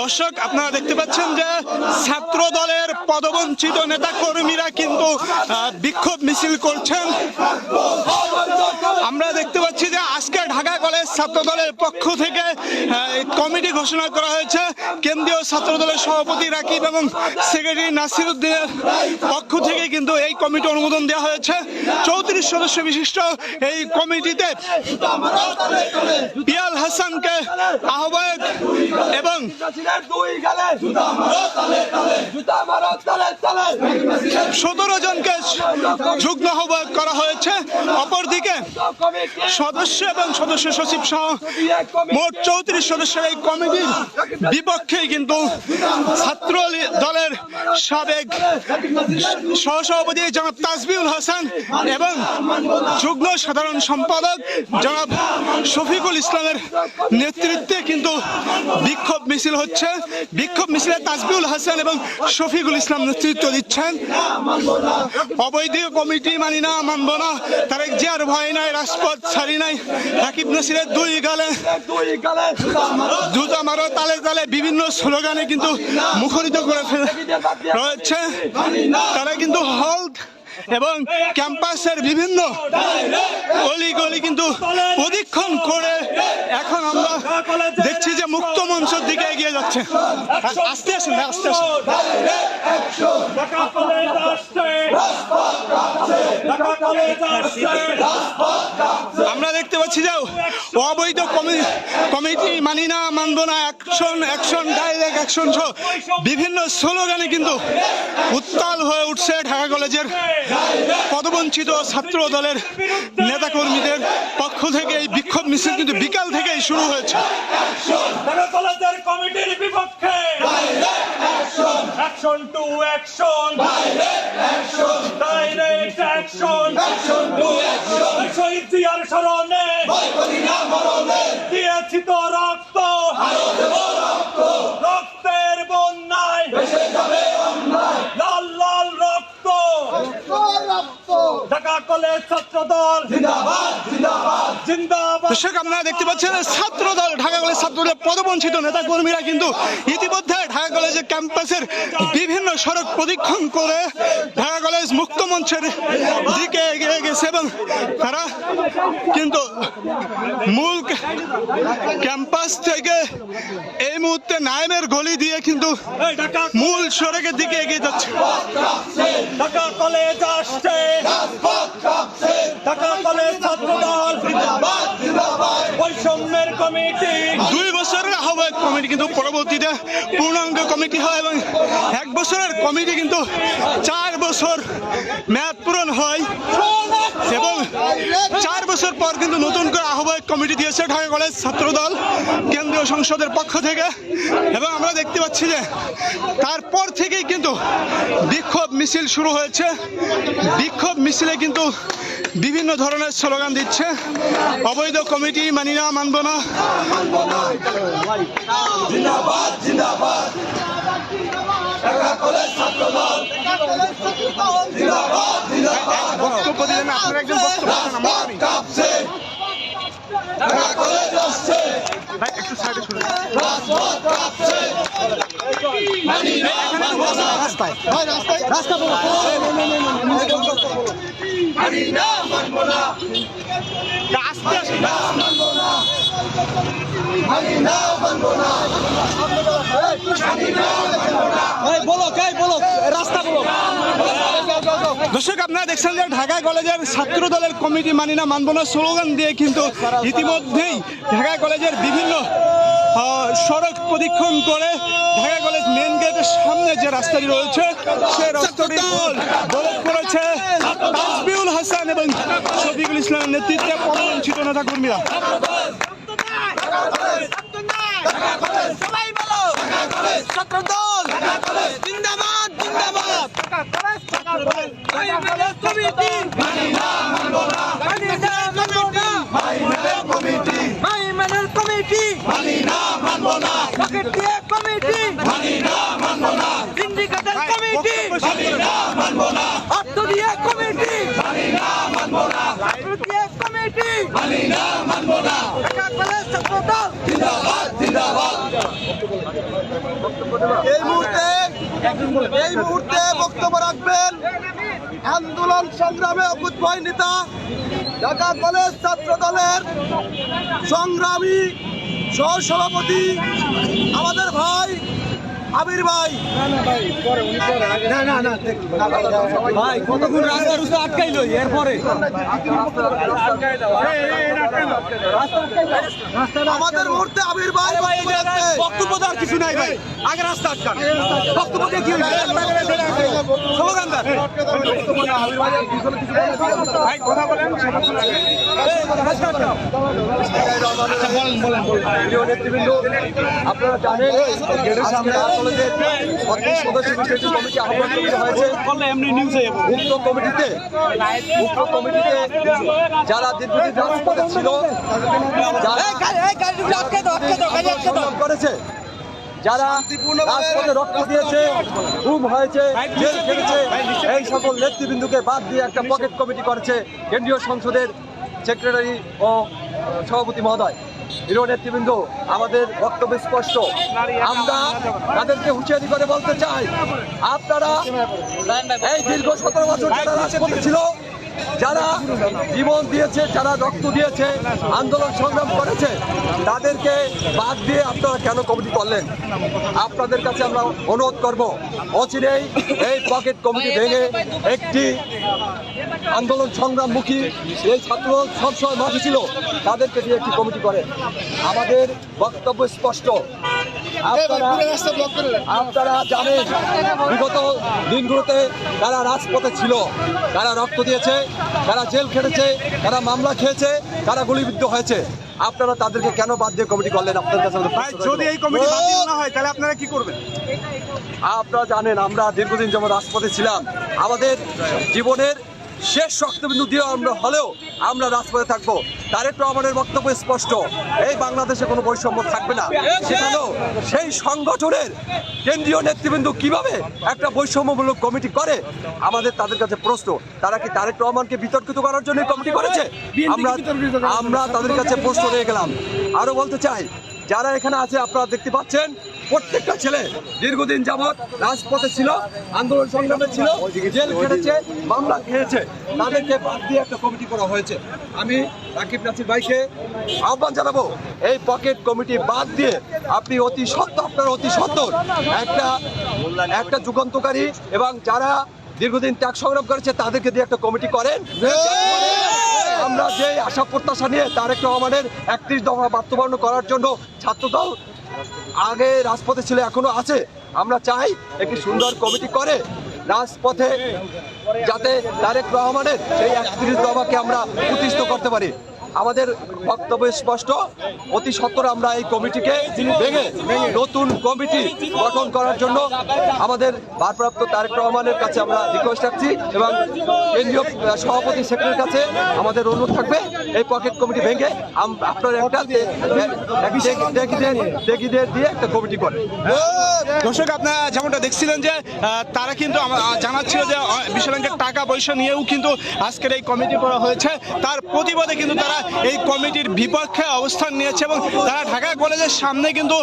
দর্শক, আপনারা দেখতে পাচ্ছেন যে ছাত্র দলের পদবঞ্চিত নেতা কর্মীরা কিন্তু বিক্ষোভ মিছিল করছেন। আমরা দেখতে পাচ্ছি যে আজকে ঢাকা কলেজ ছাত্র দলের পক্ষ থেকে কমিটি ঘোষণা করা হয়েছে। কেন্দ্রীয় ছাত্র দলের সভাপতি রাকিব এবং সেক্রেটারি নাসির উদ্দিনের পক্ষ থেকে কিন্তু এই কমিটি অনুমোদন দেওয়া হয়েছে। চৌত্রিশ সদস্য বিশিষ্ট এই কমিটিতে পিয়াল হাসানকে আহ্বায়ক এবং সতেরো জনকে যুগ্ম আহ্বায়ক করা হয়েছে। অপরদিকে সদস্য এবং সদস্য সচিব সহ মোট চৌত্রিশ সদস্যের এই কমিটির বিপক্ষেই কিন্তু ছাত্র দলের সাবেক সহসভাপতি জনাব তাজবিউল হাসান এবং যুগ্ম সাধারণ সম্পাদক জনাব শফিকুল ইসলামের নেতৃত্বে কিন্তু বিক্ষোভ মিছিল হচ্ছে। বিক্ষোভ মিছিলে তাজবিউল হাসান এবং শফিকুল ইসলাম নেতৃত্ব দিচ্ছেন। অবৈধ কমিটি মানি না, মানব না। তারেক জিয়ার ভয় নাই, রাজপথ ছাড়ি নাই। রাকিব নাসিরের দুই গালে জুতা মারো তালে তালে বিভিন্ন স্লোগানে কিন্তু মুখরিত করে রয়েছে। তারা কিন্তু হল এবং ক্যাম্পাসের বিভিন্ন গলি গলি কিন্তু প্রদীক্ষণ করে এখন আমরা দেখছি যে মুক্ত মঞ্চের দিকে এগিয়ে যাচ্ছে। আস্তে আসেন আস্তে আসেন। আমরা দেখতে পাচ্ছি যে অবৈধ কমি- কমিটি মানি না মানব না অ্যাকশন অ্যাকশন ডাইরেক্ট অ্যাকশন সহ বিভিন্ন স্লোগানে কিন্তু উত্তাল হয়ে উঠছে ঢাকা কলেজের পদবঞ্চিত ছাত্র দলের নেতাকর্মীদের পক্ষ থেকে এই বিক্ষোভ মিছিল কিন্তু বিকাল থেকেই শুরু হয়েছে। কমিটির বিপক্ষে। Action to action direct action শহীদ জিয়ার স্মরণে। দিয়েছি তো রক্ত। রক্তের বন্যায়। লাল লাল রক্ত। ঢাকা কলেজ ছাত্র দল জিন্দাবাদ দর্শক আপনারা দেখতে পাচ্ছেন ছাত্র দল ঢাকা কলেজ ছাত্রদলের পদবঞ্চিত নেতা কর্মীরা কিন্তু ইতিমধ্যে ঢাকা কলেজের ক্যাম্পাসের বিভিন্ন সড়ক প্রদীক্ষণ করে ঢাকা কলেজ মুক্ত মঞ্চের দিকে এগিয়ে গেছে এবং তারা কিন্তু মূল ক্যাম্পাস থেকে এই মুহূর্তে নাইমের গলি দিয়ে কিন্তু মূল সড়কের দিকে এগিয়ে যাচ্ছে। ঢাকা কলেজ আসছে। ঢাকা কলেজ ছাত্র দল কমিটি। দুই বছরের আহ্বায়ক কমিটি কিন্তু পরবর্তীতে পূর্ণাঙ্গ কমিটি হয় এবং এক বছরের কমিটি কিন্তু চার বছর মেয়াদ পূরণ হয়। এবং চার বছর পর কিন্তু নতুন করে আহ্বায়ক কমিটি দিয়েছে ঢাকা কলেজ ছাত্র দল কেন্দ্রীয় সংসদের পক্ষ থেকে। এবং আমরা দেখতে পাচ্ছি যে তারপর থেকেই কিন্তু বিক্ষোভ মিছিল শুরু হয়েছে। বিক্ষোভ মিছিলে কিন্তু বিভিন্ন ধরনের স্লোগান দিচ্ছে। অবৈধ কমিটি মানি না মানব না। বক্তব্য দিলেন আপনারা একজন বক্তব্য দেন, আমরা জানি। ভাই, একটু সাইডে সরে যান। আস্তে আসেন। দর্শক আপনারা দেখছেন যে ঢাকা কলেজের ছাত্র দলের কমিটি মানি না মানব না স্লোগান দিয়ে কিন্তু ইতিমধ্যেই ঢাকা কলেজের বিভিন্ন আহ, সড়ক প্রদীক্ষণ করে ঢাকা কলেজ মেন যে রাস্তাটি রয়েছে সেই রাস্তাটি বরফ করেছে তাসবিউল হাসান এবং শফিকুল ইসলামের নেতৃত্বে পদবঞ্চিত নেতা কর্মীরা সবাই বলো ছাত্রদল জিন্দাবাদ জিন্দাবাদ কমিটি মাইমানের কমিটি পকেট দিয়ে কমিটি সিন্ডিকেটের কমিটি কমিটি। কমিটি। এই মুহূর্তে এই মুহূর্তে বক্তব্য রাখবেন আন্দোলন সংগ্রামে অকুতভয় নেতা ঢাকা কলেজ ছাত্র দলের সংগ্রামী সহসভাপতি আমাদের ভাই আবির ভাই না না না ভাই কতক্ষণ রাস্তা আটকাইলো এরপরে আমাদের মুহূর্তে আবির ভাই বক্তব্য রাখবে। বক্তব্য দেওয়ার কিছু নাই ভাই। আগে রাস্তা আটকান। বক্তব্য দিয়ে কি স্লোগান দেন। ভাই কথা বলেন আপনারা জানেন উক্ত কমিটিতে কমিটিতে যারা দীর্ঘদিন রাজপথে ছিল যারা করেছে রাজপথে রক্ত দিয়েছে গুম হয়েছে জেল খেটেছে এই সকল নেতৃবৃন্দকে বাদ দিয়ে একটা পকেট কমিটি করেছে কেন্দ্রীয় সংসদের সেক্রেটারি ও সভাপতি মহোদয়। হিরো নেতৃবৃন্দ আমাদের বক্তব্য স্পষ্ট। আমরা তাদেরকে হুঁশিয়ারি করে বলতে চাই আপনারা এই দীর্ঘ সতেরো বছর যারা রাজপথে ছিল যারা জীবন দিয়েছে, যারা রক্ত দিয়েছে, আন্দোলন সংগ্রাম করেছে, তাদেরকে বাদ দিয়ে আপনারা কেন কমিটি করলেন? আপনাদের কাছে আমরা অনুরোধ করব, অচিরেই এই পকেট কমিটি ভেঙে একটি আন্দোলন সংগ্রামমুখী এই ছাত্র সবসময় মাঠে ছিল, তাদেরকে দিয়ে একটি কমিটি করেন আমাদের বক্তব্য স্পষ্ট। আপনারা আপনারা জানেন বিগত দিনগুলোতে তারা রাজপথে ছিল তারা রক্ত দিয়েছে তারা জেল খেটেছে তারা মামলা খেয়েছে তারা গুলিবিদ্ধ হয়েছে আপনারা তাদেরকে কেন বাদ দিয়ে কমিটি করলেন? আপনাদের কাছে যদি এই কমিটি না হয় তাহলে আপনারা কি করবেন? আপনারা জানেন আমরা দীর্ঘদিন যেমন রাজপথে ছিলাম আমাদের জীবনের শেষ রক্তবিন্দু দিয়ে আমরা হলেও আমরা রাজপথে থাকব। তারেক রহমানের বক্তব্য স্পষ্ট। এই বাংলাদেশে কোনো বৈষম্য থাকবে না। সেখানেও সেই সংগঠনের কেন্দ্রীয় নেতৃবৃন্দ কীভাবে একটা বৈষম্যমূলক কমিটি করে আমাদের তাদের কাছে প্রশ্ন। তারা কি তারেক রহমানকে বিতর্কিত করার জন্য কমিটি করেছে? আমরা আমরা তাদের কাছে প্রশ্ন রয়ে গেলাম। আরও বলতে চাই যারা এখানে আছে আপনারা দেখতে পাচ্ছেন প্রত্যেকটা ছেলে দীর্ঘদিন যাবৎ রাজপথে ছিল, আন্দোলন সংগ্রামে ছিল, জেল খেটেছে, মামলা খেয়েছে। তাদেরকে বাদ দিয়ে একটা কমিটি করা হয়েছে। আমি রাকিব নাসির ভাইকে আহ্বান জানাব, এই পকেট কমিটি বাদ দিয়ে আপনি অতি সত্য আপনার অতি সত্তর একটা একটা যুগান্তকারী এবং যারা দীর্ঘদিন ত্যাগ সংগ্রাম করেছে, তাদেরকে দিয়ে একটা কমিটি করেন। আমরা যে আশা প্রত্যাশা নিয়ে তার তারেক রহমানের একত্রিশ দফা বাস্তবায়ন করার জন্য ছাত্রদল আগে রাজপথে ছিল, এখনও আছে। আমরা চাই একটি সুন্দর কমিটি করে রাজপথে যাতে তারেক রহমানের সেই একত্রিশ দফাকে আমরা প্রতিষ্ঠিত করতে পারি। আমাদের বক্তব্য স্পষ্ট। অতি সত্তর আমরা এই কমিটিকে ভেঙে নতুন কমিটি গঠন করার জন্য আমাদের ভারপ্রাপ্ত তারেক রহমানের কাছে আমরা রিকোয়েস্ট রাখছি এবং কেন্দ্রীয় সভাপতি সেক্রেটারির কাছে আমাদের অনুরোধ থাকবে এই পকেট কমিটি ভেঙে আপনার একটা টেকিদের দিয়ে একটা কমিটি করে। দর্শক, আপনারা যেমনটা দেখছিলেন যে তারা কিন্তু জানাচ্ছিল যে বিশ্ব ব্যাংকের টাকা পয়সা নিয়েও কিন্তু আজকের এই কমিটি করা হয়েছে। তার প্রতিবাদে কিন্তু তারা এই কমিটির বিপক্ষে অবস্থান নিয়েছে এবং তারা ঢাকা কলেজের সামনে কিন্তু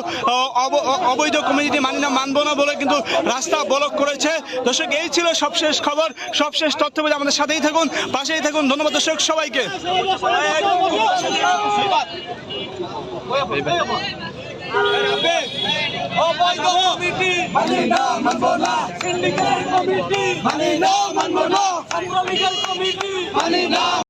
অবৈধ কমিটি মানি না, মানবো না বলে কিন্তু রাস্তা ব্লক করেছে। দর্শক, এই ছিল সবশেষ খবর, সবশেষ তথ্য পেতে আমাদের সাথেই থাকুন, পাশেই থাকুন। ধন্যবাদ দর্শক সবাইকে। মানি না, মানবো না সিন্ডিকেট কমিটি মানি না মানবো না কমিটি মানি না।